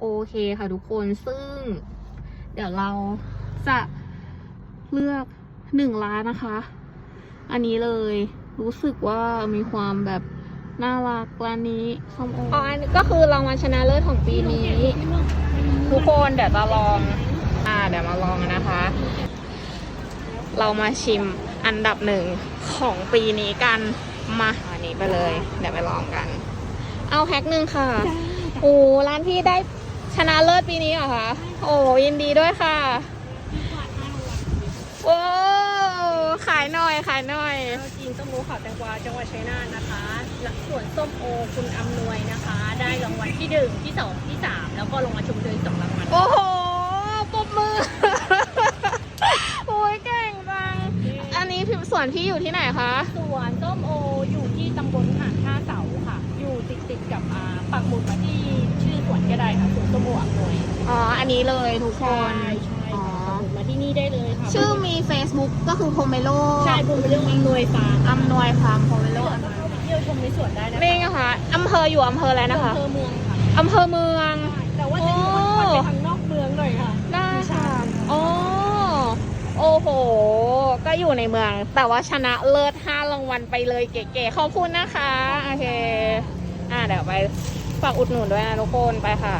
โอเคค่ะทุกคนซึ่ง เดี๋ยวเราจะเลือกหนึ่งร้านนะคะ อันนี้เลยรู้สึกว่ามีความแบบน่ารักร้านนี้ส้มโออ๋ออันนี้ก็คือรางวัลชนะเลิศของปีนี้ ทุกคนเดี๋ยวจะลอง อ่า เดี๋ยวมาลองกันนะคะ เรามาชิมอันดับหนึ่งของปีนี้กันมาอันนี้ไปเลย เดี๋ยวไปลองกัน เอาแพ็คหนึ่งค่ะ โอ้ร้านพี่ได้ ชนะเลิศปีนี้เหรอคะ โอ้ยินดีด้วยค่ะโอ้ขายหน่อยขายหน่อยข้าวจีนส้มโอขาวแตงกวาจังหวัดชัยนาทนะคะหลักส่วนส้มโอคุณอำนวยนะคะ ได้รางวัลที่หนึ่งที่สองที่สามแล้วก็รางวัลชมเชยสองรางวัลโอ้โหปรบมือ โอ้ยเก่งจัง อันนี้พิมพ์ส่วนพี่อยู่ที่ไหนคะส่วนส้มโออยู่ที่ตำบลหาดท่าเสาค่ะ อยู่ติดติดๆกับอ่าปักหมุดมาที่ อ๋อ อันนี้เลยทุกคนใช่ใช่อ๋อปักหมุดมาที่นี่ได้เลยค่ะชื่อมี Facebook ก็คือโพเมโลใช่คุณเป็นเรื่องอำนวยฟาร์มอำนวยฟาร์มโพเมโลก็เข้าไปเที่ยวชมในสวนได้นะคะนี่นะคะอำเภออยู่อำเภออะไรนะคะอำเภอเมืองค่ะ อำเภอเมือง แต่ว่าจะอยู่มันไปทางนอกเมืองหน่อยค่ะ ได้ค่ะอ๋อโอ้โห ก็อยู่ในเมือง แต่ว่าชนะเลิศห้ารางวัลไปเลยเก๋ๆ ขอบคุณนะคะ โอเค อ่าเดี๋ยวไปฝากอุดหนุนด้วยนะทุกคน ไปค่ะ